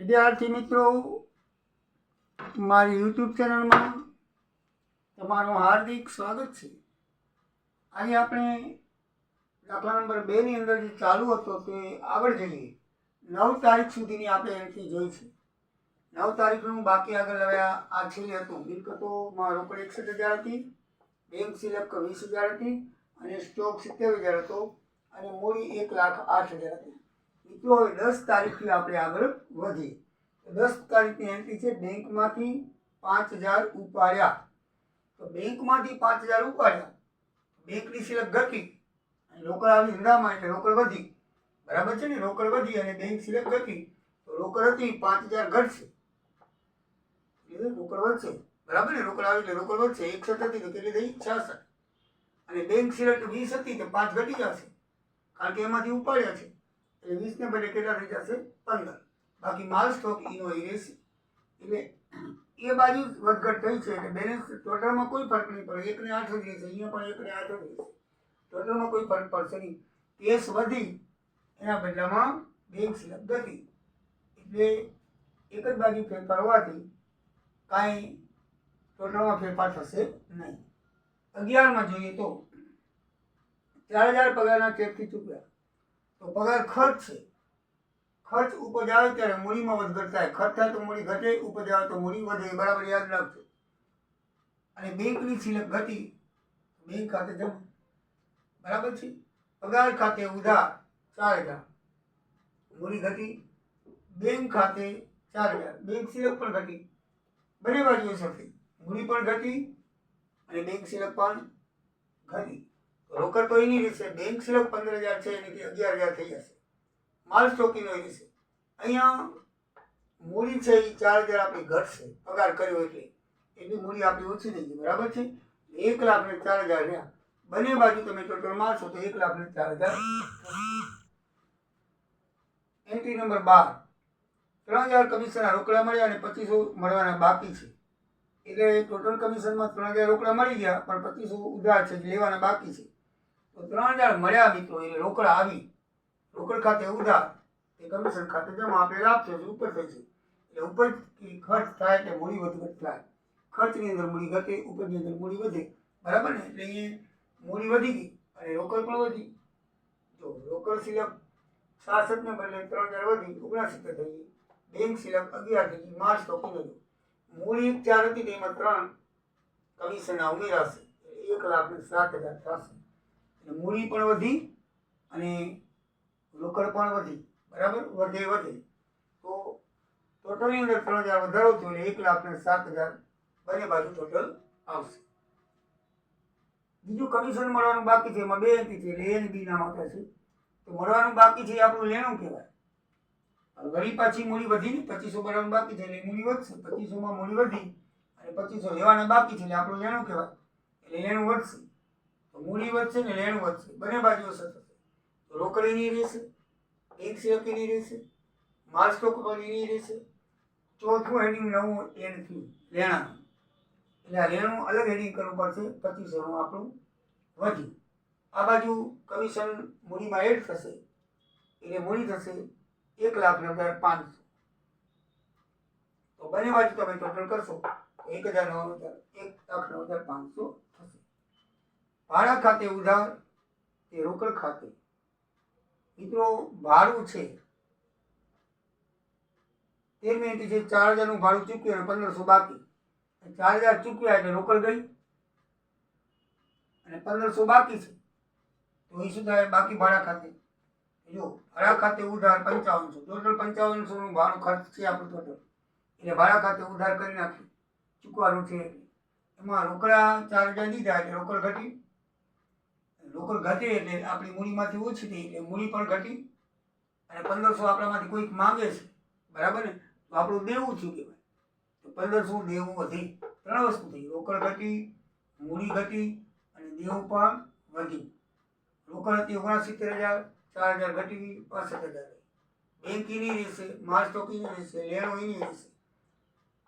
વિદ્યાર્થી મિત્રો, મારી યુટ્યુબ ચેનલમાં તમારું હાર્દિક સ્વાગત છે. આજે આપણે દાખલા નંબર બેની અંદર જે ચાલુ હતો તે આગળ જઈએ. નવ તારીખ સુધીની આપણે એન્ટ્રી જોઈ છે નવ તારીખનું બાકી આગળ હવે આ છેલ્લે હતું. મિલકતોમાં રોકડ એકસઠ હજાર હતી, બેંક સિલેક્ટ વીસ હજાર હતી અને સ્ટોક સિત્તેર હજાર હતો અને મૂડી એક લાખ આઠ હજાર હતી. હવે દસ તારીખથી આપણે આગળ વધીએ. તો દસ તારીખની એન્ટ્રી છે બેંકમાંથી પાંચ હજાર ઉપાડ્યા. તો બેંકમાંથી પાંચ હજાર ઉપાડ્યા. બેંકની સિલક ઘટી. અને રોકડ આવી ધંધામાં એટલે રોકડ વધી. બરાબર છે ને? રોકડ વધી અને બેંક સિલક ઘટી. તો રોકડ હતી, પાંચ હજાર ઘટશે. રોકડ વધશે. બરાબર ને? રોકડ આવી એટલે રોકડ વધશે. એકસઠ હતી તો કેટલી થઈ? છાસઠ. અને બેંક સિલક વીસ હતી તો પાંચ ઘટી જશે. કારણ કે એમાંથી ઉપાડ્યા છે. એટલે વીસને બદલે કેટલા થઈ જશે? પંદર. બાકી માલ સ્ટોક ઈનો એ રહેશે એટલે એ બાજુ વધઘટ થઈ છે એટલે બેલેન્સ ટોટલમાં કોઈ ફરક નહીં પડે. એકને આઠ જ રહેશે. અહીંયા પણ એકને આઠ જ રહેશે. ટોટલમાં કોઈ ફરક પડશે નહીં. કેસ વધી, એના બદલામાં બેંક સિલેક્ટ ઘટી એટલે એક જ બાજુ ફેરફાર હોવાથી કાંઈ ટોટલમાં ફેરફાર થશે નહીં. અગિયારમાં જોઈએ તો ચાર હજાર પગારના ચેકથી ચૂક્યા. તો પગાર ખર્ચ છે. ખર્ચ ઉપજ આવે ત્યારે મૂડીમાં વધઘટ થાય ખર્ચ થાય તો મૂડી ઘટે ઉપજ આવે તો મૂડી વધે બરાબર યાદ રાખજો. અને બેંકની સિલક ઘટી બેંક ખાતે જમા બરાબર છે? પગાર ખાતે ઉધાર ચાર હજાર. મૂડી ઘટી બેંક ખાતે ચાર હજાર. બેંક સિલક પણ ઘટી. બંને બાજુએ સરખી. મૂડી પણ ઘટી અને બેંક સિલક પણ ઘટી. રોકડ તો એની રહેશે બેંક સિલક પંદર હજાર છે એની અગિયાર હજાર થઈ જશે. માલ સ્ટોકીનો એ રહેશે અહીંયા મૂડી છે એ ચાર હજાર આપણી ઘટશે. પગાર કર્યો એટલે. એની મૂડી આપણી ઓછી થઈ ગઈ, બરાબર છે? એક લાખ ને ચાર હજાર રહ્યા. બંને બાજુ તમે ટોટલ મારશો તો એક લાખ ને ચાર હજાર. એન્ટ્રી નંબર બાર. ત્રણ હજાર કમિશનના રોકડા મળ્યા અને પચીસો મળવાના બાકી છે. એટલે ટોટલ કમિશનમાં ત્રણ હજાર રોકડા મળી ગયા, પણ પચીસો ઉધાર છે લેવાના બાકી છે. તો ત્રણ હજાર મળ્યા મિત્રો એટલે રોકડા આવી. રોકડ ખાતે ઉધાર. એ કમિશન ખાતે જમા આપણે આપશે ઉપર થશે. એટલે ઉપર ખર્ચ થાય એટલે મૂડી વધઘટ થાય ખર્ચની અંદર મૂડી ઘટે, ઉપરની અંદર મૂડી વધે. બરાબર ને? એટલે એ મૂડી વધી ગઈ અને રોકડ પણ વધી. જો રોકડ સિલક સાસઠને બદલે ત્રણ હજાર વધી, ઓગણસિત્તેર થઈ ગઈ. બેંક સિલક અગિયાર થઈ ગઈ, માર્ચ તો કિલો મૂડી ચાર હતી તેમાં ત્રણ કમિશનના ઉમેરાશે. એક લાખ ને સાત હજાર થશે એટલે મૂડી પણ વધી અને રોકડ પણ વધી. બરાબર? વધે વધે. તો ટોટલની અંદર ત્રણ હજાર વધારો થયો એટલે એક લાખ ને સાત હજાર બંને બાજુ ટોટલ આવશે. બીજું કમિશન મળવાનું બાકી છે. એમાં બે એન્ટ્રી છે એટલે એ બી નામ આપ્યા છે. તો મળવાનું બાકી છે એ આપણું લેણું કહેવાય. વળી પાછી મૂડી વધી ને પચીસો ભરવાનું બાકી છે એટલે મૂડી વધશે. પચીસોમાં મૂડી વધી અને પચીસો લેવાના બાકી છે એટલે આપણું લેણું કહેવાય. એટલે લેણું વધશે. મૂડી વધશે ને લેણું વધશે. બંને બાજુ અસર થશે રોકડ રહેશે એક નહીં રહેશે માલ સ્ટોક એની રહેશે ચોથું હેડિંગ નવું એડ થયું લેણા એટલે આ લેણું અલગ હેડિંગ કરવું પડશે પચીસોનું આપણું વધ્યું. આ બાજુ કમિશન મૂડીમાં એડ થશે, એટલે મૂડી થશે એક લાખ નવ હજાર પાંચસો. તો બંને બાજુ તમે ટોટલ કરશો એક હજાર નવ હજાર એક લાખ નવ હજાર પાંચસો થશે. ભાડા ખાતે ઉધાર તે રોકડ ખાતે? મિત્રો, ભાડું છે. તેર મિનિટ છે ચાર હજારનું ભાડું ચૂક્યું અને પંદરસો બાકી. ચાર હજાર ચૂક્યા એટલે રોકડ ગઈ. અને પંદરસો બાકી છે. તો એ શું થાય બાકી ભાડા ખાતે. જો, ભાડા ખાતે ઉધાર પંચાવનસો, ટોટલ પંચાવનસોનું ભાડું ખર્ચ છે આપણું ટોટલ. એટલે ભાડા ખાતે ઉધાર કરી નાખ્યું. ચૂકવાનું છે. એમાં રોકડા ચાર હજાર દીધા એટલે રોકડ ઘટી. રોકડ ઘટે એટલે આપણી મૂડીમાંથી ઓછી થઈ એટલે મૂડી પણ ઘટી અને પંદરસો આપણામાંથી કોઈક માંગે છે, બરાબર ને? તો આપણું દેવું થયું કહેવાય? તો પંદરસો દેવું વધી, ત્રણ વસ્તુ થઈ. રોકડ ઘટી, મૂડી ઘટી અને દેવું પણ વધ્યું. રોકડ હતી ઓગણસિત્તેર હજાર, ચાર હજાર ઘટી, પાસઠ હજાર બેંક એની રહેશે, માલ સ્ટોક એની રહેશે, લેણો એની રહેશે.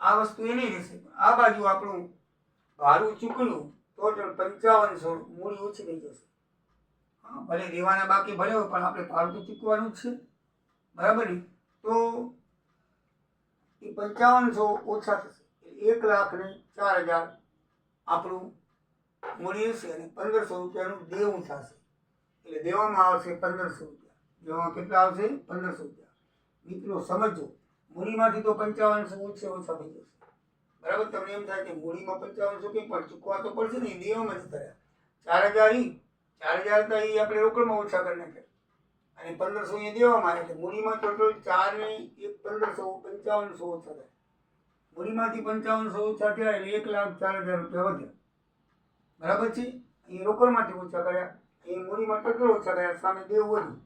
આ વસ્તુ એની રહેશે. આ બાજુ આપણું ભાડું ચૂકવ્યું ટોટલ પંચાવનસો મૂડી ઓછી થઈ જશે. ભલે દેવાના બાકી ભલે હોય, પણ આપણે ભાડું તો ચૂકવાનું જ છે. બરાબર ને? તો એ પંચાવનસો ઓછા થશે. એક લાખ ને ચાર હજાર આપણું મૂડી હશે અને પંદરસો રૂપિયાનું દેવું થશે. એટલે દેવામાં આવશે પંદરસો રૂપિયા. દેવામાં કેટલા આવશે? પંદરસો રૂપિયા. મિત્રો, સમજો, મૂડીમાંથી તો પંચાવનસો ઓછે ઓછા થઈ જશે. બરાબર? તમને એમ થાય કે મૂડીમાં પંચાવનસો કંઈ પણ ચૂકવા તો પડશે ને? એ દેવામાં જ કર્યા ચાર હજાર ચાર હજાર તો એ આપણે રોકડમાં ઓછા કરી નાખે અને પંદરસો અહીંયા દેવામાં આવે એટલે મૂડીમાં ટોટલ ચાર ને એક પંદરસો પંચાવનસો ઓછા થાય. મૂડીમાંથી પંચાવનસો ઓછા થયા એટલે એક લાખ ચાર હજાર રૂપિયા વધ્યા. બરાબર છે? અહીં રોકડમાંથી ઓછા કર્યા. અહીં મૂડીમાં ટોટલ ઓછા કર્યા સામે દેવું વધ્યું.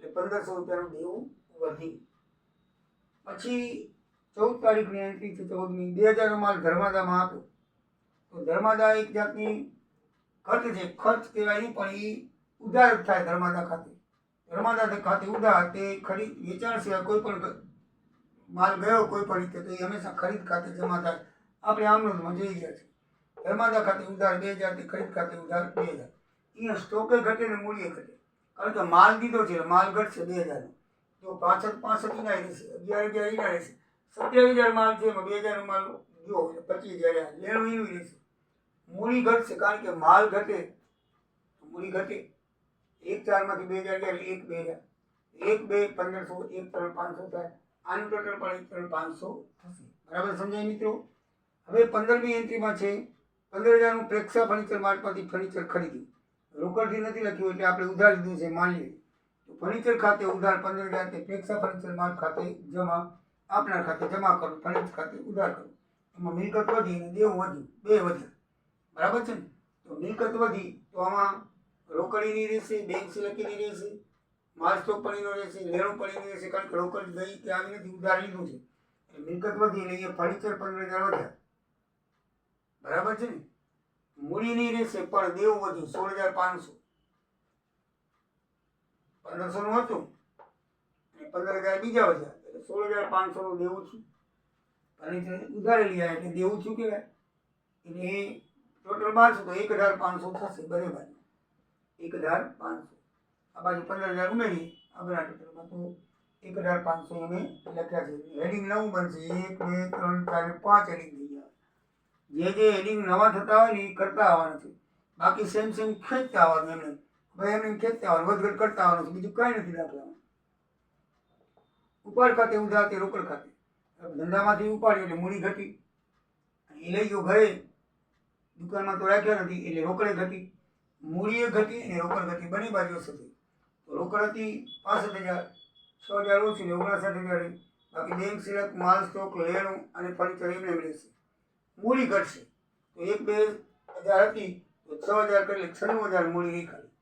એટલે પંદરસો રૂપિયાનું દેવું વધી. પછી ચૌદ તારીખની એન્ટ્રી છે ચૌદમી. બે હજારનો માલ ધર્માદામાં આપ્યો તો ધર્માદા એક જાતની ખર્ચ છે, ખર્ચ કહેવાય નહીં, પણ એ ઉધાર થાય ધર્માદા ખાતે. ધર્માદા ખાતે ઉધાર તે ખરીદ, વેચાણ સિવાય કોઈ પણ માલ ગયો કોઈ પણ રીતે, તો એ હંમેશા ખરીદ ખાતે જમા થાય. આપણે આમનોંધમાં જોઈ ગયા છે ધર્માદા ખાતે ઉધાર બે હજારથી ખરીદ ખાતે ઉધાર બે હજાર. અહીંયા સ્ટોકે ઘટે ને મૂલ્ય ઘટે. કારણ કે માલ દીધો છે માલ ઘટશે બે હજારનો. તો પાછળ પાસઠ ઇના રહેશે, અગિયાર અગિયાર ઇના રહેશે. સત્યાવીસ હજાર માલ છે, એમાં બે હજારનો માલ જો પચીસ હજાર લેણું એનું રહેશે. મૂડી ઘટશે, કારણ કે માલ ઘટે. મૂડી ઘટે. એક ચારમાંથી બે હજાર ગયા એક બે હજાર એક બે પંદરસો, એક ત્રણ પાંચસો થાય. આનું ટોટલ પણ એક ત્રણ પાંચસો થશે. બરાબર સમજાય મિત્રો? હવે પંદરમી એન્ટ્રીમાં છે. પંદર હજારનું પ્રેક્ષા ફર્નિચર માર્ટમાંથી ફર્નિચર ખરીદ્યું. રોકડથી નથી લખ્યું એટલે આપણે ઉધાર લીધું છે માનીએ તો ફર્નિચર ખાતે ઉધાર પંદર હજાર તે પ્રેક્ષા ફર્નિચર માર્ટ ખાતે જમા, આપનાર ખાતે જમા કરો, ફર્નિચર ખાતે ઉધાર કરો. એમાં મિલકત વધી અને દેવું વધ્યું. બે વધ્યા. બરાબર છે ને? તો મિલકત વધી, તો આમાં રોકડીની રહેશે, બેંક સિલકીની રહેશે, માલ સ્ટોક પડીનો રહેશે, લેણું પડીનું રહેશે, કારણ કે રોકડ ગઈ કે આવી નથી, ઉધાર લીધું છે. એટલે મિલકત વધી એટલે અહીંયા ફર્નિચર પંદર હજાર વધ્યા બરાબર છે ને? મૂડીની રહેશે, પણ દેવું વધ્યું સોળ હજાર પાંચસો. પંદરસોનું હતું, અને પંદર હજાર બીજા વધ્યા, એટલે સોળ હજાર પાંચસોનું દેવું છું. ફર્નિચર ઉધારે લીધા એટલે દેવું છું કહેવાય એટલે એ ટોટલ બારસો, તો એક હજાર પાંચસો થશે બંને બાજુ એક હજાર પાંચસો. આ બાજુ પંદર હજાર ઉમેરી આગળના ટોટલમાં તો એક હજાર પાંચસો અમે લખ્યા છે. હેડિંગ નવું બનશે. એક, બે, ત્રણ, ચાર, પાંચ હેડિંગ થઈ ગયા. જે જે હેડિંગ નવા થતા હોય ને એ કરતા આવવાના છે. બાકી સેમ સેમ ખેંચતા આવવાનું એમને. ભાઈ એમને ખેંચતા આવવાનું, વધઘટ કરતા આવવાનું છે. બીજું કાંઈ નથી દાખલામાં. ઉપાડ ખાતે ઉધાર તે રોકડ ખાતે. ધંધામાંથી ઉપાડી એટલે મૂડી ઘટી. એ લઈ ગયો ઘરે. દુકાનમાં તો રાખ્યા નથી, એટલે રોકડે ઘટી મૂડીએ ઘટી અને રોકડ ઘટી બંને બાજુ થતી તો રોકડ હતી પાસઠ હજાર, છ હજાર ઓછી ને ઓગણસાઠ હજાર બાકી બેંક સિલક માલ સ્ટોક લેણું અને ફર્નિચર એમને એમ રહેશે મૂડી ઘટશે. તો એક બે હજાર હતી, તો છ હજાર એટલે છન્નું હજાર મૂડી રહી ખાલી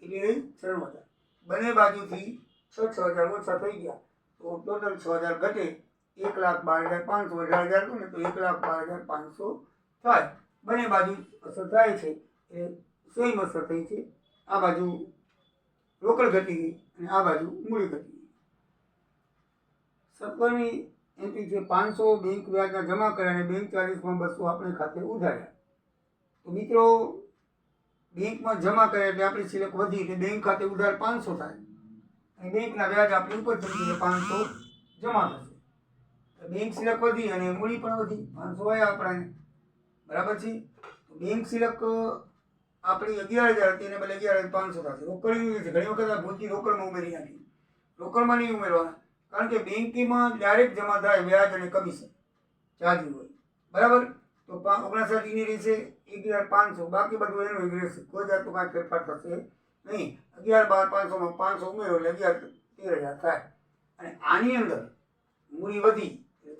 કેટલી રહી છન્નું હજાર. બંને બાજુથી છ છ હજાર ઓછા થઈ ગયા. તો ટોટલ છ હજાર ઘટે. એક લાખ બાર હજાર પાંચસો અઢાર હજાર ને, તો એક લાખ બાર હજાર પાંચસો થાય. બંને બાજુ અસર થાય છે એ સેમ અસર થઈ છે. આ બાજુ રોકડ ઘટી ગઈ અને આ બાજુ મૂડી ઘટી ગઈ સત્તરમી એન્ટ્રી છે પાંચસો બેંક વ્યાજના જમા કર્યા અને બેંક ચાર્જીસમાં બસો આપણે ખાતે ઉધાર્યા. તો મિત્રો, બેંકમાં જમા કર્યા એટલે આપણી સિલક વધી એટલે બેંક ખાતે ઉધાર પાંચસો થાય. અને બેંકના વ્યાજ આપણે ઉપર એટલે પાંચસો જમા થશે. બેંક સિલેક વધી અને મૂડી પણ વધી. પાંચસો આવ્યા આપણાને. બરાબર છે? તો બેંક સિલક આપણી અગિયાર હજાર હતી એને બદલે અગિયાર હજાર પાંચસો થશે રોકડની છે ઘણી વખત આ ભૂલથી રોકડમાં ઉમેરી નાખી. રોકડમાં નહીં ઉમેરવાના. કારણ કે બેંકીમાં ડાયરેક્ટ જમા થાય, વ્યાજ અને કમિશન ચાર્જ હોય. બરાબર? તો ઓગણસાઠ એની રહેશે એક હજાર પાંચસો. બાકી બધું એનું રહેશે. કોઈ જાતનું કાંઈ ફેરફાર થશે નહીં. અગિયાર બાર પાંચસોમાં પાંચસો ઉમેરો એટલે અગિયાર તેર હજાર થાય. અને આની અંદર મૂડી વધી.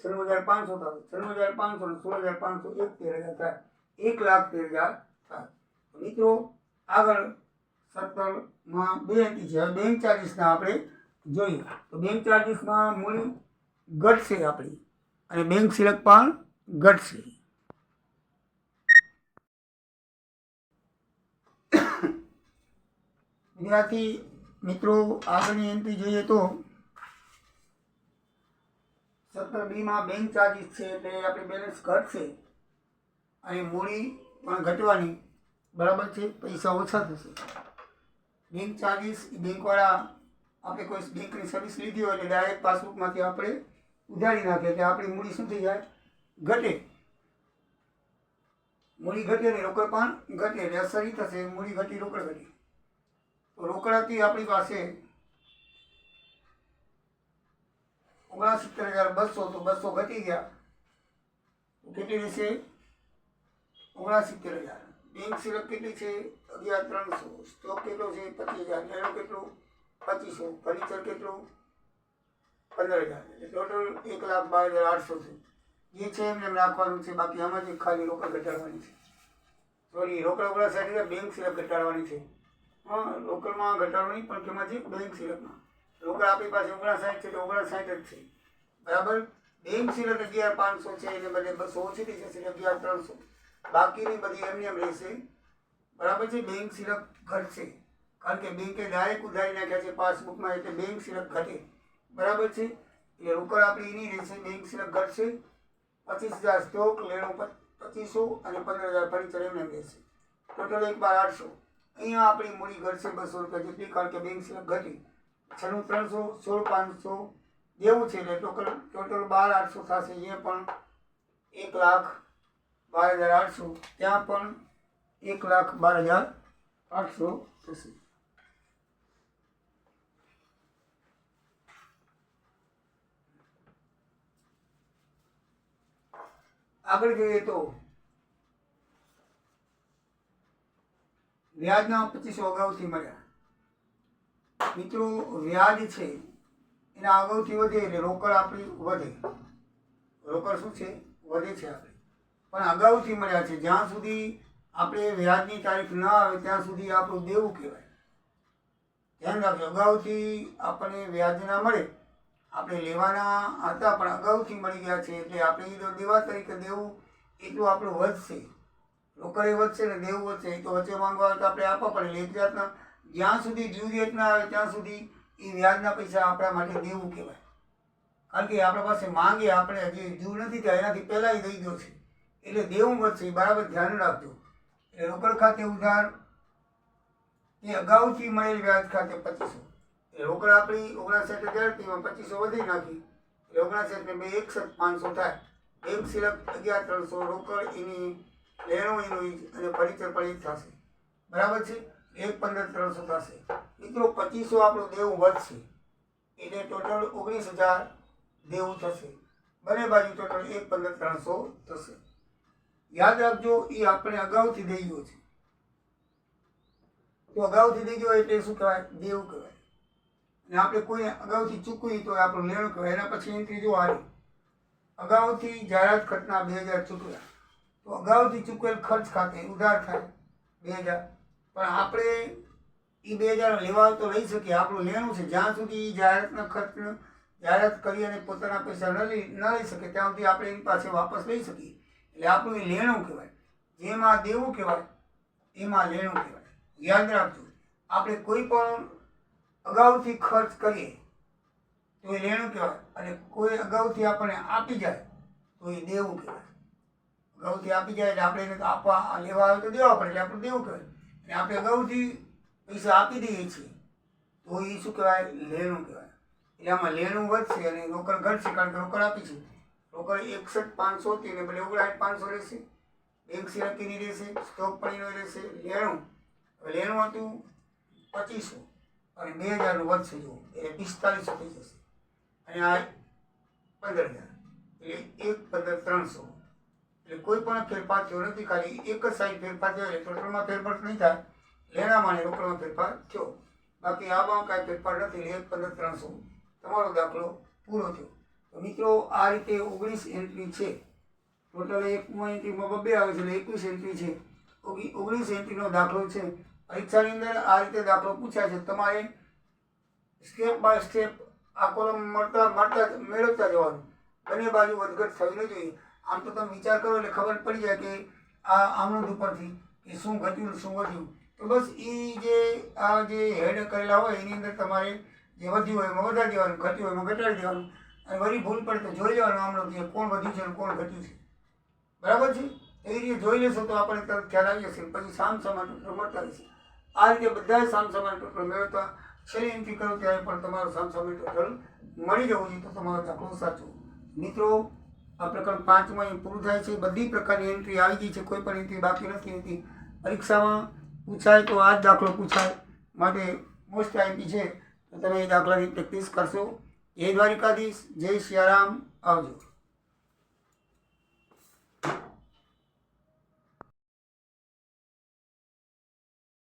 છન્નું હજાર પાંચસો થશે છન્નું હજાર પાંચસો ને સોળ હજાર પાંચસો એક તેર હજાર થાય. એક લાખ તેર હજાર થાય. મિત્રો, આગળ સત્તરમાં બે અંકી છે બેંક ચાર્જીસના આપણે જોઈએ. તો બેંક ચાર્જીસમાં મૂડી ઘટશે આપણી. અને બેંક સિલક પણ ઘટશે. વિદ્યાર્થી મિત્રો, આગળની એન્ટ્રી જોઈએ તો સત્તર બીમાં બેંક ચાર્જિસ છે એટલે આપણી બેલેન્સ ઘટશે. અને મૂડી પણ ઘટવાની બરાબર છે, પૈસા ઓછા થશે. બેંક ચાર્જિસ બેંકવાળા આપણે કોઈ બેંકની સર્વિસ લીધી હોય એટલે ડાયરેક્ટ પાસબુકમાંથી આપણે ઉધારી નાખીએ એટલે આપણી મૂડી શું થઈ જાય? ઘટે. મૂડી ઘટે ને રોકડ પણ ઘટે એટલે અસર થશે, મૂડી ઘટી રોકડ ઘટી. તો રોકડાથી આપણી પાસે ઓગણસિત્તેર હજાર બસો તો બસો ઘટી ગયા. કેટલી રહેશે? ઓગણસિત્તેર હજાર. બેંક સિલક કેટલી છે? અગિયાર ત્રણસો. સ્ટોક કેટલો છે? પચીસ હજાર. નેણું કેટલું? પચીસો. ફર્નિચર કેટલું? પંદર હજાર. એટલે ટોટલ એક લાખ બાર હજાર આઠસો છે. જે છે એમને એમ રાખવાનું છે. બાકી આમાંથી ખાલી રોકડ ઘટાડવાની છે. સોરી રોકડા ઓગણા સાઈડ બેંક સિલક ઘટાડવાની છે. હા, રોકડમાં ઘટાડવાની, પણ છે બેંક સિલકમાં રોકડ આપણી પાસે ઓગણા સાઠ છે તો ઓગણા સાઠ જ છે. બરાબર? બેંક સિલક અગિયાર પાંચસો છે, એને બદલે બસો ઓછી થઈ જશે અગિયાર ત્રણસો. બાકીની બધી એમને એમ રહેશે. બરાબર છે? બેંક સિલક ઘટશે. કારણ કે બેંકે ડાયરેક્ટ ઉધારી નાખ્યા છે પાસબુકમાં એટલે બેંક સિલક ઘટે. બરાબર છે? એટલે રોકડ આપણી એની રહેશે, બેંક સિલક ઘટશે. પચીસ હજાર સ્ટોક લેણું પચીસો અને પંદર હજાર ફર્નિચર એમને એમ રહેશે. ટોટલ એક બાર આઠસો. અહીંયા આપણી મૂડી ઘટશે બસો રૂપિયા જેટલી, કારણ કે બેંક સિલક ઘટી. છન્નું ત્રણસો, સોળ પાંચસો જેવું છે એટલે ટોટલ ટોટલ બાર આઠસો થશે. અહીંયા પણ એક લાખ બાર હજાર આઠસો, ત્યાં પણ એક લાખ બાર હજાર આઠસો થશે. આગળ જોઈએ તો વ્યાજના પચીસો અગાઉથી મળ્યા. મિત્રો, વ્યાજ છે, એના અગાઉથી વધે એટલે રોકડ આપણી વધે. રોકડ શું છે? વધે છે આપણે. પણ અગાઉથી મળ્યા છે. જ્યાં સુધી આપણે વ્યાજની તારીખ ન આવે, ત્યાં સુધી આપણું દેવું કહેવાય. ધ્યાન રાખજો, અગાઉથી આપણને વ્યાજ ના મળે, આપણે લેવાના હતા, પણ અગાઉથી મળી ગયા છે એટલે આપણે તો દેવા તરીકે દેવું, એટલું આપણું વધશે. રોકડે વધશે ને દેવું વધશે, એ તો વચ્ચે માંગવા તો આપણે આપવા પડે એક જાતના જ્યાં સુધી જરૂરિયાત ના આવે, ત્યાં સુધી એ વ્યાજના પૈસા આપણા માટે દેવું કહેવાય. કારણ કે આપણા પાસે માંગે, આપણે હજી ડ્યુ નથી થયા એનાથી પહેલાં દઈ ગયો છે. એટલે દેવું વધશે બરાબર ધ્યાન રાખજો. એટલે રોકડ ખાતે ઉધાર એ અગાઉથી મળેલ વ્યાજ ખાતે પચીસો. રોકડ આપણી ઓગણસાઠ હજાર, તેમાં પચીસો વધી નાખી. એટલે ઓગણસાઠ ને બે એકસઠ પાંચસો થાય. એક સિલક અગિયાર ત્રણસો રોકડ, એની લેણો એનું અને ફર્નિચર પણ એ થશે. બરાબર છે? એક પંદર ત્રણસો થશે. મિત્રો, પચીસો આપણું દેવું વધશે. એટલે ટોટલ ઓગણીસ હજાર દેવું થશે. બંને બાજુ ટોટલ એક પંદર ત્રણસો થશે. યાદ રાખજો એ આપણે અગાઉથી દઈ ગયો છે. તો અગાઉથી દઈ ગયો એટલે શું કહેવાય? દેવું કહેવાય. અને આપણે કોઈ અગાઉથી ચૂકવી તો આપણું લેણું કહેવાય. એના પછી એન્ટ્રી જો આવી, અગાઉથી જાહેરાત ખર્ચના બે હજાર ચૂકવ્યા. તો અગાઉથી ચૂકવેલ ખર્ચ ખાતે ઉધાર થાય બે હજાર. પણ આપણે એ બે હજાર લેવા તો લઈ શકીએ. આપણું લેણું છે. જ્યાં સુધી એ જાહેરાતના ખર્ચ જાહેરાત કરી અને પોતાના પૈસા ન લઈ ન લઈ શકે, ત્યાં સુધી આપણે એની પાસે વાપસ લઈ શકીએ. એટલે આપણું એ લેણું કહેવાય. જેમાં દેવું કહેવાય, એમાં લેણું કહેવાય. યાદ રાખજો. આપણે કોઈ પણ અગાઉથી ખર્ચ કરીએ, તો એ લેણું કહેવાય. અને કોઈ અગાઉથી આપણને આપી જાય, તો એ દેવું કહેવાય. અગાઉથી આપી જાય એટલે આપણે એને આપવા લેવા આવે તો દેવા પડે, એટલે આપણું દેવું કહેવાય. અને આપણે અગાઉથી પૈસા આપી દઈએ છીએ, તો એ શું કહેવાય? લેણું કહેવાય. એટલે આમાં લેણું વધશે અને રોકડ ઘટશે, કારણ કે રોકડ આપી છે. રોકડ એકસઠ પાંચસો તેને બદલે ઓગણસાઠ પાંચસો રહેશે. બેંક સિલકીની રહેશે, સ્ટોક પડીનો રહેશે. લેણું, હવે લેણું હતું પચીસો અને બે હજારનું વધશે જો એટલે પિસ્તાલીસો થઈ જશે. અને આ પંદર હજાર, એટલે એક પંદર ત્રણસો. એટલે કોઈ પણ ફેરફાર થયો નથી, ખાલી એક જ સાઈડ ફેરફાર થયો એટલે ટોટલમાં ફેરફાર નહીં થાય. લેણામાં અને રોકડમાં ફેરફાર થયો. બાકી આમાં કાંઈ ફેરફાર નથી, એક, પંદર, ત્રણસો. તમારો દાખલો પૂરો થયો. તો મિત્રો, આ રીતે ઓગણીસ એન્ટ્રી છે. ટોટલ એક એન્ટ્રીમાં બબ્બે આવે છે એટલે એકવીસ એન્ટ્રી છે. ઓગણીસ એન્ટ્રીનો દાખલો છે. પરીક્ષાની અંદર આ રીતે દાખલો પૂછાય છે. તમારે સ્ટેપ બાય સ્ટેપ આ કોલમ મળતા મળતા મેળવતા જવાનું. બંને બાજુ વધઘટ થવી ન જોઈએ. આમ તો તમે વિચાર કરો એટલે ખબર પડી જાય કે આ આમનોંધ ઉપરથી કે શું ઘટ્યું, શું વધ્યું. તો બસ એ જે, આ જે હેડ કરેલા હોય એની અંદર તમારે જે વધ્યું હોય એમાં વધારી દેવાનું, ઘટ્યું હોય એમાં ઘટાડી દેવાનું. અને વળી ભૂલ પડે તો જોઈ લેવાનું આમનો કે કોણ વધ્યું છે અને કોણ ઘટ્યું છે. બરાબર છે? એ રીતે જોઈ લેશો તો આપણને તરત ખ્યાલ આવી જશે પછી સામ સમાન ટુકડો મળતા રહેશે. આ રીતે બધા સામ સમાન ટુકડો મેળવતા છેલ્લી એન્ટ્રી કરો ત્યારે પણ તમારો સામ સમાન ટોટલ મળી જવું જોઈએ તો તમારો દાખલો સાચો. મિત્રો આ પ્રકરણ પાંચમાં અહીં પૂરું થાય છે. બધી પ્રકારની એન્ટ્રી આવી ગઈ છે. કોઈ પણ એન્ટ્રી બાકી નથી હોતી પરીક્ષામાં પૂછાય તો આ જ દાખલો પૂછાય. માટે મોસ્ટ આઈપી છે. તો તમે એ દાખલાની પ્રેક્ટિસ કરશો. એ દ્વારિકાધીશ. જય સિયારામ આવજો.